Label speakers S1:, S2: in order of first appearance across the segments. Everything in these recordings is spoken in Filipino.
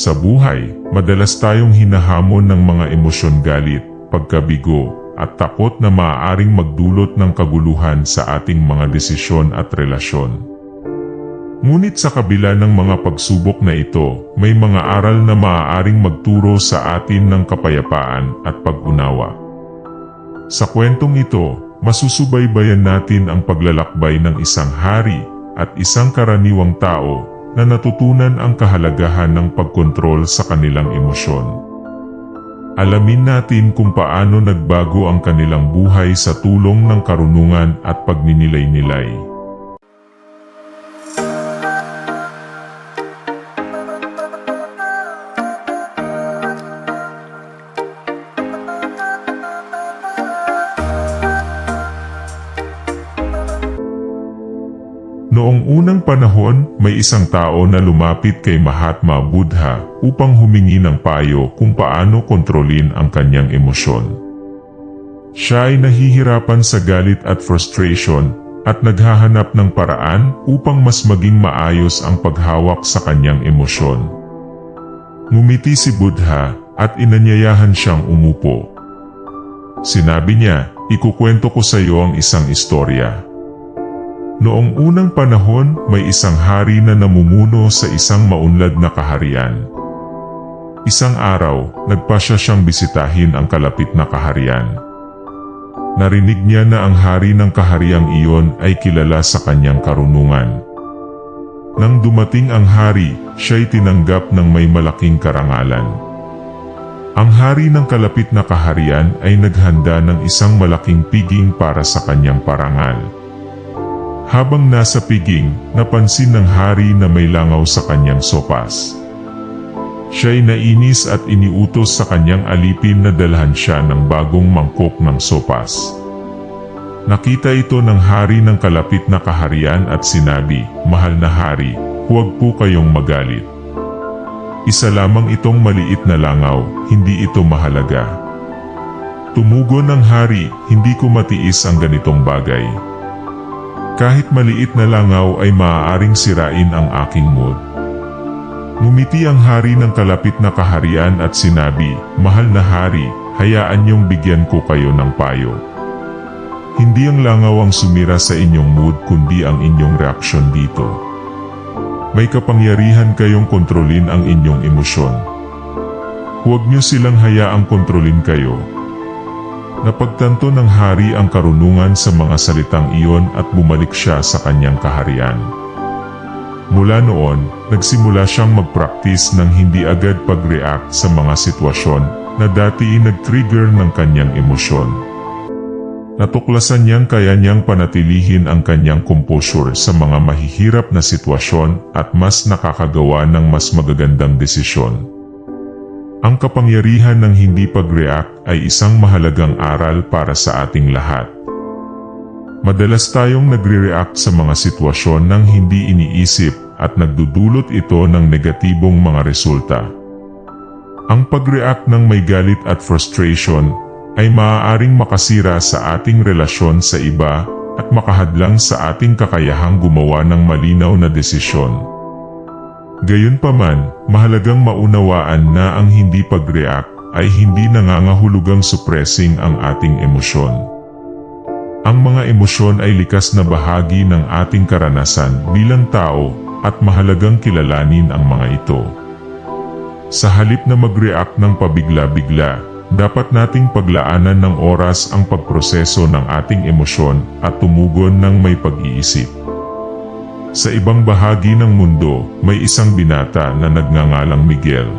S1: Sa buhay, madalas tayong hinahamon ng mga emosyon galit, pagkabigo, at takot na maaaring magdulot ng kaguluhan sa ating mga desisyon at relasyon. Ngunit sa kabila ng mga pagsubok na ito, may mga aral na maaaring magturo sa atin ng kapayapaan at pag-unawa. Sa kwentong ito, masusubaybayan natin ang paglalakbay ng isang hari at isang karaniwang tao na natutunan ang kahalagahan ng pagkontrol sa kanilang emosyon. Alamin natin kung paano nagbago ang kanilang buhay sa tulong ng karunungan at pagninilay-nilay. Noong unang panahon, may isang tao na lumapit kay Mahatma Buddha upang humingi ng payo kung paano kontrolin ang kanyang emosyon. Siya ay nahihirapan sa galit at frustration at naghahanap ng paraan upang mas maging maayos ang paghawak sa kanyang emosyon. Ngumiti si Buddha at inanyayahan siyang umupo. Sinabi niya, ikukwento ko sa iyo ang isang istorya. Noong unang panahon, may isang hari na namumuno sa isang maunlad na kaharian. Isang araw, nagpasya siyang bisitahin ang kalapit na kaharian. Narinig niya na ang hari ng kahariang iyon ay kilala sa kanyang karunungan. Nang dumating ang hari, siya'y tinanggap ng may malaking karangalan. Ang hari ng kalapit na kaharian ay naghanda ng isang malaking piging para sa kanyang parangal. Habang nasa piging, napansin ng hari na may langaw sa kanyang sopas. Siya'y nainis at iniutos sa kanyang alipin na dalhan siya ng bagong mangkok ng sopas. Nakita ito ng hari ng kalapit na kaharian at sinabi, Mahal na hari, huwag po kayong magalit. Isa lamang itong maliit na langaw, hindi ito mahalaga. Tumugon ng hari, hindi ko matiis ang ganitong bagay. Kahit maliit na langaw ay maaaring sirain ang aking mood. Ngumiti ang hari ng kalapit na kaharian at sinabi, Mahal na hari, hayaan niyong bigyan ko kayo ng payo. Hindi ang langaw ang sumira sa inyong mood kundi ang inyong reaksyon dito. May kapangyarihan kayong kontrolin ang inyong emosyon. Huwag niyo silang hayaang kontrolin kayo, Napagtanto ng hari ang karunungan sa mga salitang iyon at bumalik siya sa kanyang kaharian. Mula noon, nagsimula siyang mag-practice ng hindi agad pag-react sa mga sitwasyon na dati nag-trigger ng kanyang emosyon. Natuklasan niyang kaya niyang panatilihin ang kanyang composure sa mga mahihirap na sitwasyon at mas nakakagawa ng mas magagandang desisyon. Ang kapangyarihan ng hindi pag-react ay isang mahalagang aral para sa ating lahat. Madalas tayong nagre-react sa mga sitwasyon nang hindi iniisip at nagdudulot ito ng negatibong mga resulta. Ang pag-react ng may galit at frustration ay maaaring makasira sa ating relasyon sa iba at makahadlang sa ating kakayahang gumawa ng malinaw na desisyon. Gayunpaman, mahalagang maunawaan na ang hindi pag-react ay hindi nangangahulugang suppressing ang ating emosyon. Ang mga emosyon ay likas na bahagi ng ating karanasan bilang tao at mahalagang kilalanin ang mga ito. Sa halip na mag-react ng pabigla-bigla, dapat nating paglaanan ng oras ang pagproseso ng ating emosyon at tumugon ng may pag-iisip. Sa ibang bahagi ng mundo, may isang binata na nagngangalang Miguel.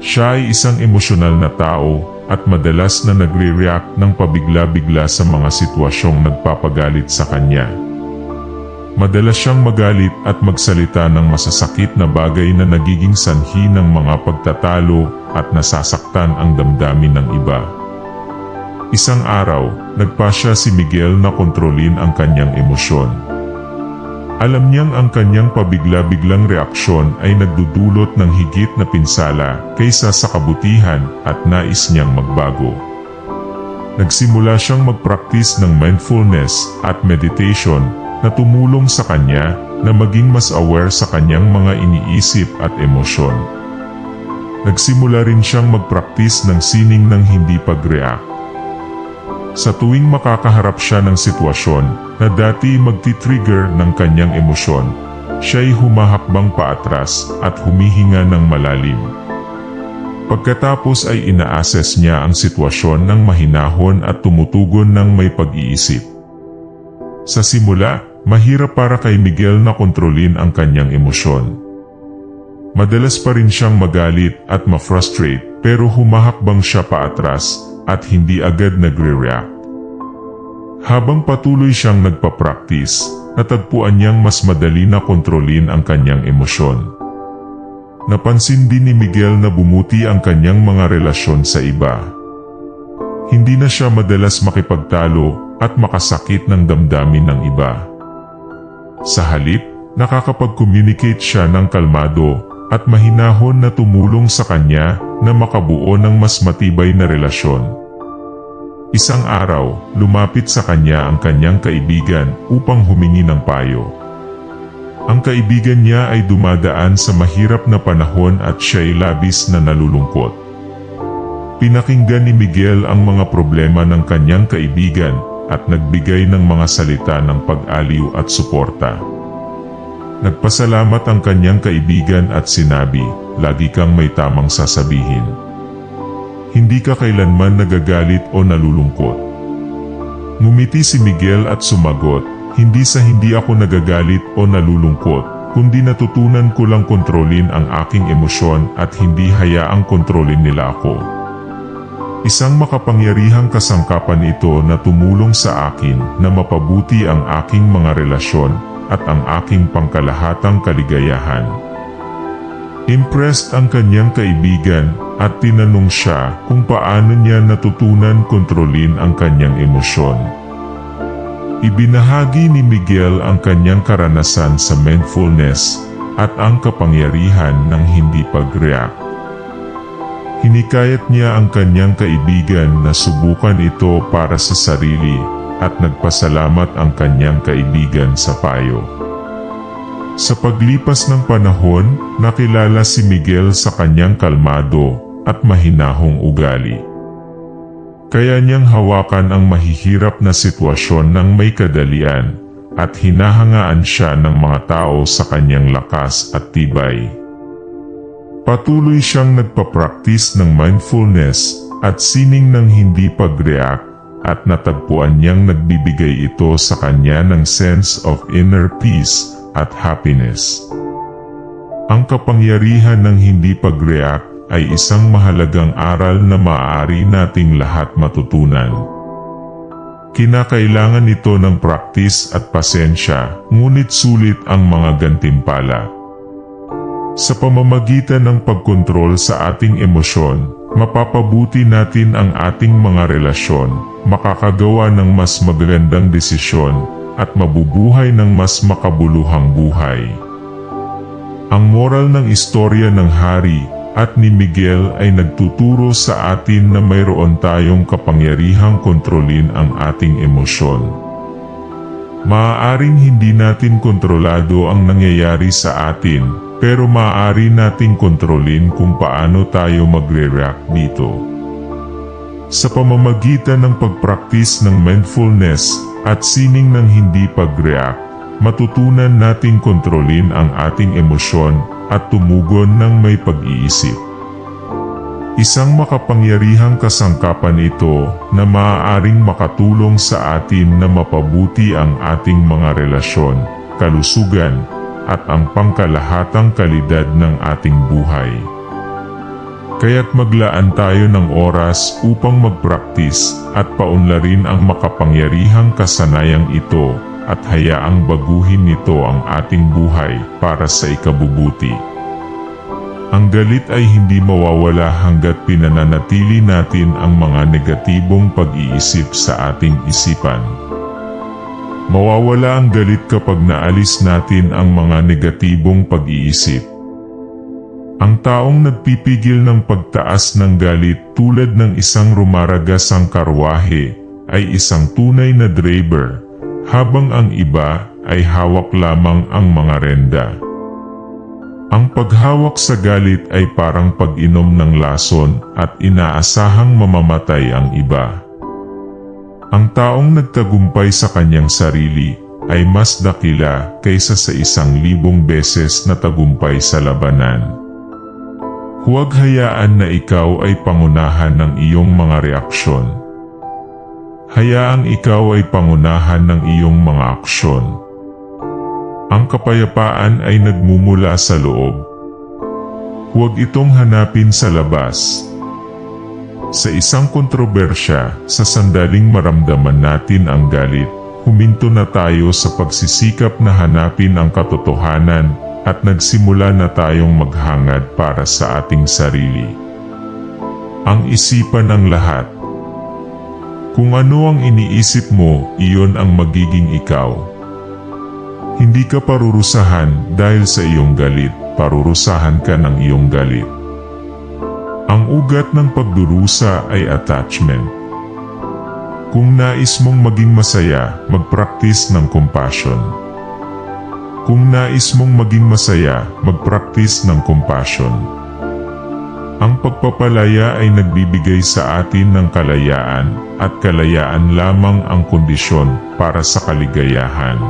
S1: Siya ay isang emosyonal na tao at madalas na nagre-react ng pabigla-bigla sa mga sitwasyong nagpapagalit sa kanya. Madalas siyang magalit at magsalita ng masasakit na bagay na nagiging sanhi ng mga pagtatalo at nasasaktan ang damdamin ng iba. Isang araw, nagpasya si Miguel na kontrolin ang kanyang emosyon. Alam niyang ang kanyang pabigla-biglang reaksyon ay nagdudulot ng higit na pinsala kaysa sa kabutihan at nais niyang magbago. Nagsimula siyang mag-practice ng mindfulness at meditation na tumulong sa kanya na maging mas aware sa kanyang mga iniisip at emosyon. nagsimula rin siyang magpraktis ng sining ng hindi pag-react. Sa tuwing makakaharap siya ng sitwasyon na dati magti-trigger ng kanyang emosyon, siya'y humahakbang paatras at humihinga ng malalim. Pagkatapos ay ina-assess niya ang sitwasyon ng mahinahon at tumutugon ng may pag-iisip. Sa simula, mahirap para kay Miguel na kontrolin ang kanyang emosyon. Madalas pa rin siyang magalit at ma-frustrate pero humahakbang siya paatras at hindi agad nagre-react. Habang patuloy siyang nagpa-practice, natagpuan niyang mas madali na kontrolin ang kanyang emosyon. Napansin din ni Miguel na bumuti ang kanyang mga relasyon sa iba. Hindi na siya madalas makipagtalo at makasakit ng damdamin ng iba. Sa halip, nakakapag-communicate siya ng kalmado at mahinahon na tumulong sa kanya na makabuo ng mas matibay na relasyon. Isang araw, lumapit sa kanya ang kanyang kaibigan upang humingi ng payo. Ang kaibigan niya ay dumadaan sa mahirap na panahon at siya'y labis na nalulungkot. Pinakinggan ni Miguel ang mga problema ng kanyang kaibigan at nagbigay ng mga salita ng pag-aliw at suporta. Nagpasalamat ang kanyang kaibigan at sinabi, lagi kang may tamang sasabihin. Hindi ka kailanman nagagalit o nalulungkot. Ngumiti si Miguel at sumagot, hindi sa hindi ako nagagalit o nalulungkot, kundi natutunan ko lang kontrolin ang aking emosyon at hindi hayaang kontrolin nila ako. Isang makapangyarihang kasangkapan ito na tumulong sa akin na mapabuti ang aking mga relasyon at ang aking pangkalahatang kaligayahan. Impressed ang kanyang kaibigan at tinanong siya kung paano niya natutunan kontrolin ang kanyang emosyon. Ibinahagi ni Miguel ang kanyang karanasan sa mindfulness at ang kapangyarihan ng hindi pag-react. Hinikayat niya ang kanyang kaibigan na subukan ito para sa sarili at nagpasalamat ang kanyang kaibigan sa payo. Sa paglipas ng panahon, nakilala si Miguel sa kanyang kalmado at mahinahong ugali. Kaya niyang hawakan ang mahihirap na sitwasyon ng may kadalian at hinahangaan siya ng mga tao sa kanyang lakas at tibay. Patuloy siyang nagpa-practice ng mindfulness at sining ng hindi pag-react at natagpuan niyang nagbibigay ito sa kanya ng sense of inner peace at happiness. Ang kapangyarihan ng hindi pag-react ay isang mahalagang aral na maaari nating lahat matutunan. Kinakailangan ito ng praktis at pasensya, ngunit sulit ang mga gantimpala. Sa pamamagitan ng pagkontrol sa ating emosyon, mapapabuti natin ang ating mga relasyon, makakagawa ng mas magandang desisyon, at mabubuhay ng mas makabuluhang buhay. Ang moral ng istorya ng hari at ni Miguel ay nagtuturo sa atin na mayroon tayong kapangyarihang kontrolin ang ating emosyon. Maaaring hindi natin kontrolado ang nangyayari sa atin, pero maaari nating kontrolin kung paano tayo magre-react dito. Sa pamamagitan ng pagpraktis ng mindfulness at sining ng hindi pag-react, matutunan nating kontrolin ang ating emosyon at tumugon ng may pag-iisip. Isang makapangyarihang kasangkapan ito na maaaring makatulong sa atin na mapabuti ang ating mga relasyon, kalusugan, at ang pangkalahatang kalidad ng ating buhay. Kaya't maglaan tayo ng oras upang magpraktis at paunlarin ang makapangyarihang kasanayang ito at hayaang baguhin nito ang ating buhay para sa ikabubuti. Ang galit ay hindi mawawala hanggat pinananatili natin ang mga negatibong pag-iisip sa ating isipan. Mawawala ang galit kapag naalis natin ang mga negatibong pag-iisip. Ang taong nagpipigil ng pagtaas ng galit tulad ng isang rumaragasang karwahe ay isang tunay na driver habang ang iba ay hawak lamang ang mga renda. Ang paghawak sa galit ay parang pag-inom ng lason at inaasahang mamamatay ang iba. Ang taong nagtagumpay sa kanyang sarili ay mas dakila kaysa sa isang libong beses na tagumpay sa labanan. Huwag hayaan na ikaw ay pangunahan ng iyong mga reaksyon. Hayaang ikaw ay pangunahan ng iyong mga aksyon. Ang kapayapaan ay nagmumula sa loob. Huwag itong hanapin sa labas. Sa isang kontrobersya, sa sandaling maramdaman natin ang galit, huminto na tayo sa pagsisikap na hanapin ang katotohanan at nagsimula na tayong maghangad para sa ating sarili. Ang isipan ng lahat. Kung ano ang iniisip mo, iyon ang magiging ikaw. Hindi ka parurusahan dahil sa iyong galit, parurusahan ka ng iyong galit. Ang ugat ng pagdurusa ay attachment. Kung nais mong maging masaya, mag-practice ng compassion. Kung nais mong maging masaya, mag-practice ng compassion. Ang pagpapalaya ay nagbibigay sa atin ng kalayaan at kalayaan lamang ang kondisyon para sa kaligayahan.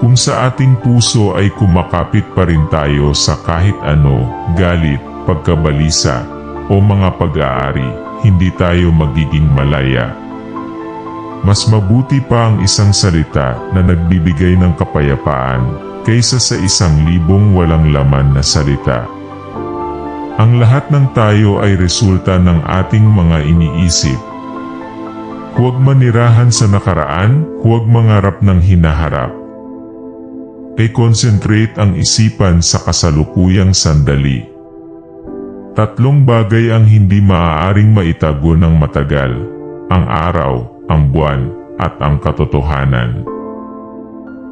S1: Kung sa ating puso ay kumakapit pa rin tayo sa kahit ano, galit, pagkabalisa, o mga pag-aari, hindi tayo magiging malaya. Mas mabuti pa ang isang salita na nagbibigay ng kapayapaan kaysa sa isang libong walang laman na salita. Ang lahat ng tayo ay resulta ng ating mga iniisip. Huwag manirahan sa nakaraan, huwag mangarap ng hinaharap. I-concentrate ang isipan sa kasalukuyang sandali. Tatlong bagay ang hindi maaaring maitago ng matagal. Ang araw, ang buwan, at ang katotohanan.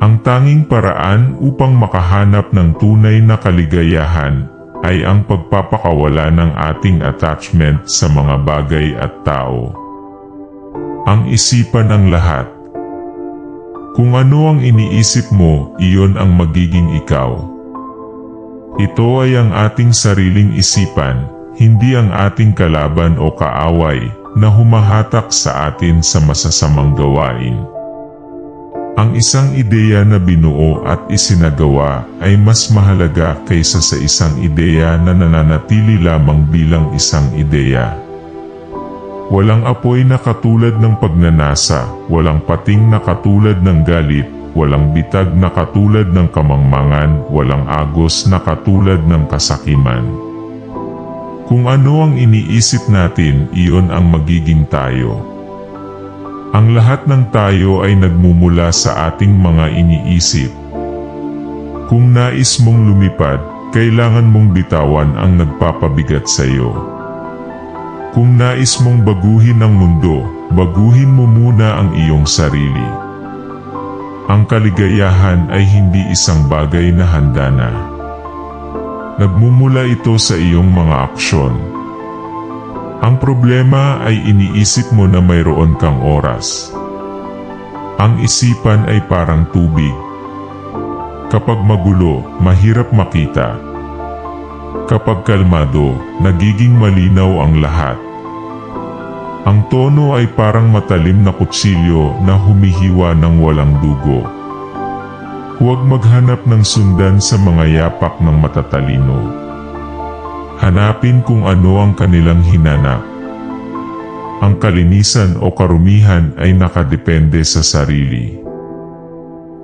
S1: Ang tanging paraan upang makahanap ng tunay na kaligayahan ay ang pagpapakawala ng ating attachment sa mga bagay at tao. Ang isipan ang lahat. Kung ano ang iniisip mo, iyon ang magiging ikaw. Ito ay ang ating sariling isipan, hindi ang ating kalaban o kaaway na humahatak sa atin sa masasamang gawain. Ang isang ideya na binuo at isinagawa ay mas mahalaga kaysa sa isang ideya na nananatili lamang bilang isang ideya. Walang apoy na katulad ng pagnanasa, walang pating na katulad ng galit, walang bitag na katulad ng kamangmangan, walang agos na katulad ng kasakiman. Kung ano ang iniisip natin, iyon ang magiging tayo. Ang lahat ng tayo ay nagmumula sa ating mga iniisip. Kung nais mong lumipad, kailangan mong bitawan ang nagpapabigat sa iyo. Kung nais mong baguhin ang mundo, baguhin mo muna ang iyong sarili. Ang kaligayahan ay hindi isang bagay na handa na. Nagmumula ito sa iyong mga aksyon. Ang problema ay iniisip mo na mayroon kang oras. Ang isipan ay parang tubig. Kapag magulo, mahirap makita. Kapag kalmado, nagiging malinaw ang lahat. Ang tono ay parang matalim na kutsilyo na humihiwa ng walang dugo. Huwag maghanap ng sundan sa mga yapak ng matatalino. Hanapin kung ano ang kanilang hinanap. Ang kalinisan o karumihan ay nakadepende sa sarili.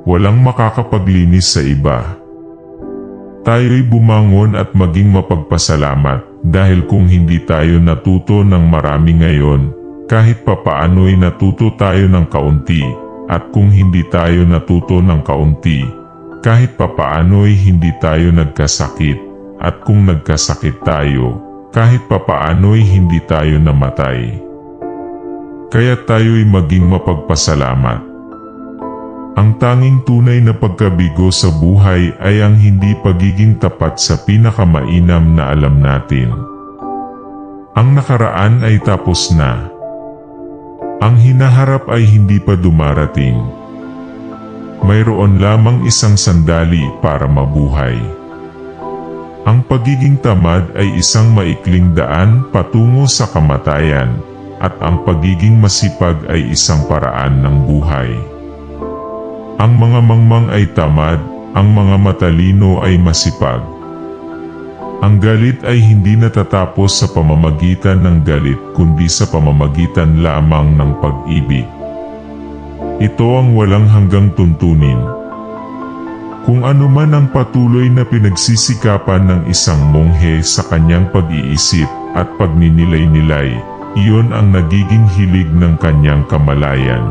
S1: Walang makakapaglinis sa iba. Tayo'y bumangon at maging mapagpasalamat dahil kung hindi tayo natuto ng marami ngayon, kahit papaano'y natuto tayo ng kaunti at kung hindi tayo natuto ng kaunti, kahit papaano'y hindi tayo nagkasakit at kung nagkasakit tayo, kahit papaano'y hindi tayo namatay. Kaya tayo'y maging mapagpasalamat. Ang tanging tunay na pagkabigo sa buhay ay ang hindi pagiging tapat sa pinakamainam na alam natin. Ang nakaraan ay tapos na. Ang hinaharap ay hindi pa dumarating. Mayroon lamang isang sandali para mabuhay. Ang pagiging tamad ay isang maikling daan patungo sa kamatayan, at ang pagiging masipag ay isang paraan ng buhay. Ang mga mangmang ay tamad, ang mga matalino ay masipag. Ang galit ay hindi natatapos sa pamamagitan ng galit kundi sa pamamagitan lamang ng pag-ibig. Ito ang walang hanggang tuntunin. Kung ano man ang patuloy na pinagsisikapan ng isang monghe sa kanyang pag-iisip at pagninilay-nilay, iyon ang nagiging hilig ng kanyang kamalayan.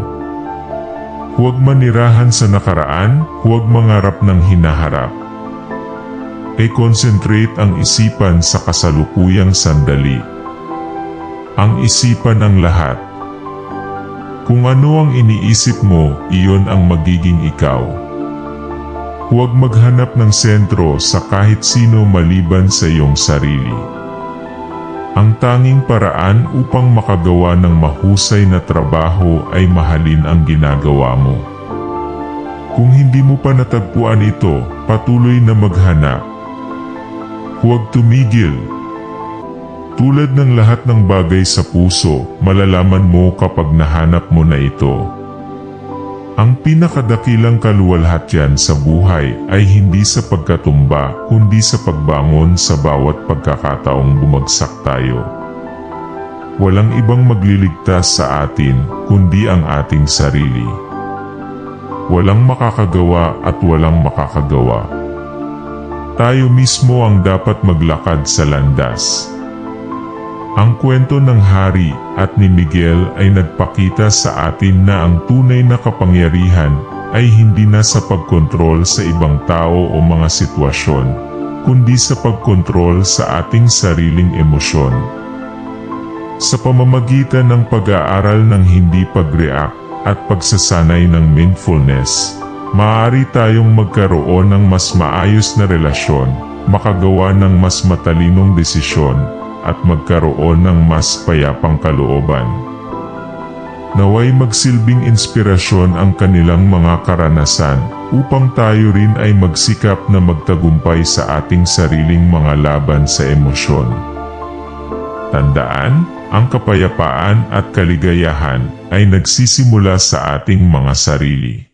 S1: Huwag manirahan sa nakaraan, huwag mangarap ng hinaharap. E-concentrate ang isipan sa kasalukuyang sandali. Ang isipan ang lahat. Kung ano ang iniisip mo, iyon ang magiging ikaw. Huwag maghanap ng sentro sa kahit sino maliban sa iyong sarili. Ang tanging paraan upang makagawa ng mahusay na trabaho ay mahalin ang ginagawa mo. Kung hindi mo pa natagpuan ito, patuloy na maghanap. Huwag tumigil. Tulad ng lahat ng bagay sa puso, malalaman mo kapag nahanap mo na ito. Ang pinakadakilang kaluwalhatian sa buhay ay hindi sa pagkatumba, kundi sa pagbangon sa bawat pagkakataong bumagsak tayo. Walang ibang magliligtas sa atin, kundi ang ating sarili. Walang makakagawa at walang makakagawa. Tayo mismo ang dapat maglakad sa landas. Ang kwento ng hari at ni Miguel ay nagpakita sa atin na ang tunay na kapangyarihan ay hindi na sa pagkontrol sa ibang tao o mga sitwasyon, kundi sa pagkontrol sa ating sariling emosyon. Sa pamamagitan ng pag-aaral ng hindi pag-react at pagsasanay ng mindfulness, maaari tayong magkaroon ng mas maayos na relasyon, makagawa ng mas matalinong desisyon, at magkaroon ng mas payapang kalooban. Naway magsilbing inspirasyon ang kanilang mga karanasan upang tayo rin ay magsikap na magtagumpay sa ating sariling mga laban sa emosyon. Tandaan, ang kapayapaan at kaligayahan ay nagsisimula sa ating mga sarili.